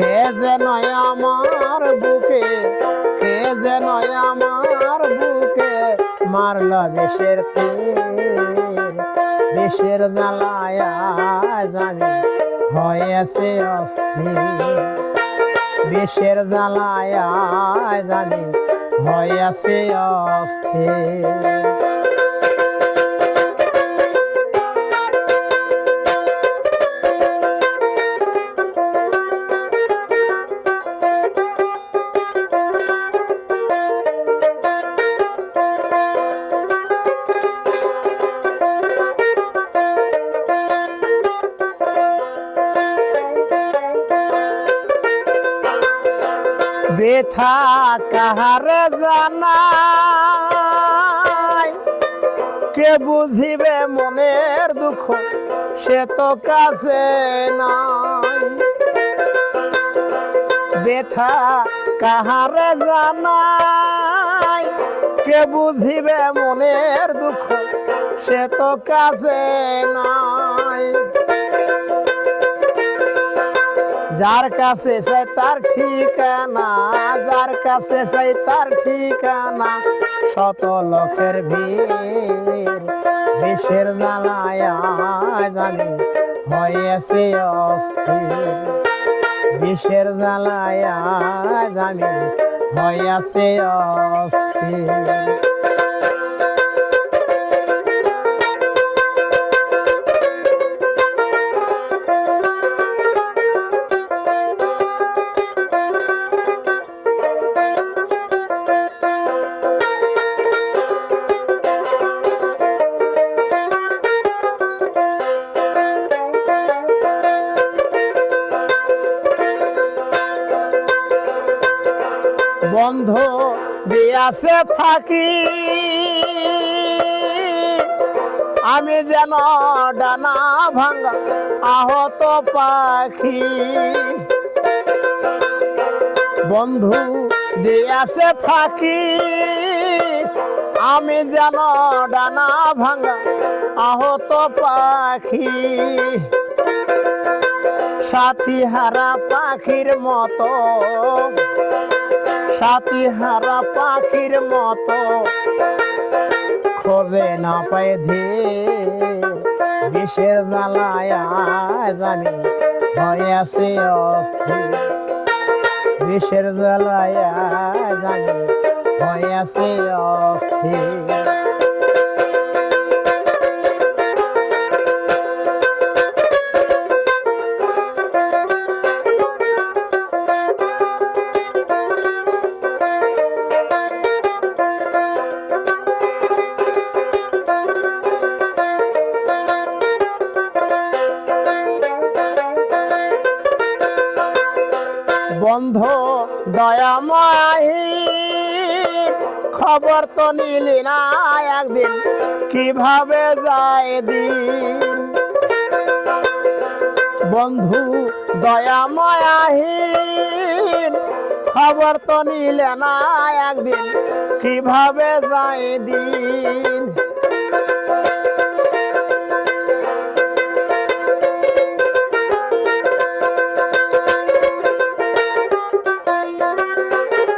কে যেন আমার বুকে, কে যেন আমার বুকে মারল বিষের তীর। বিষের জ্বালায় জানি হয়েছে অস্থির। বিষের জ্বালায় জানি হয়েছে অস্থির। বেথা কাহারে জানাই? কে বুঝিবে মনের দুঃখ? সে তো কাছে নাই। বেথা কাহারে জানাই? কে বুঝিবে মনের দুঃখ? সে তো কাছে নাই। যার কাছে চাই তার ঠিকানা, যার কাছে চাই তার ঠিকানা, শত লক্ষের ভিড় বিষের জ্বালায় জানি হয়েছে অস্থির। বিষের জ্বালায় জানি হয়েছে অস্থির। বন্ধ দিয়াছে ফাঁকি। আমি যেন ডানা ভাঙা আহত পাখি। বন্ধু দিয়াছে ফাঁকি। আমি যেন ডানা ভাঙ্গা আহত পাখি। সাথী হারা পাখির মতো সাথী হারা পাখির মতো খোঁজে না পায় ধীর, বিষের জ্বালায় জানি হয়েছে অস্থির, বিষের জ্বালায় জানি হয়েছে অস্থির। বন্ধ দয়াময়ী খবর তো নিলি না একদিন, কীভাবে যায় দিন? বন্ধু দয়াময়াহীন খবর তো নিলে না একদিন, কীভাবে যায় দিন?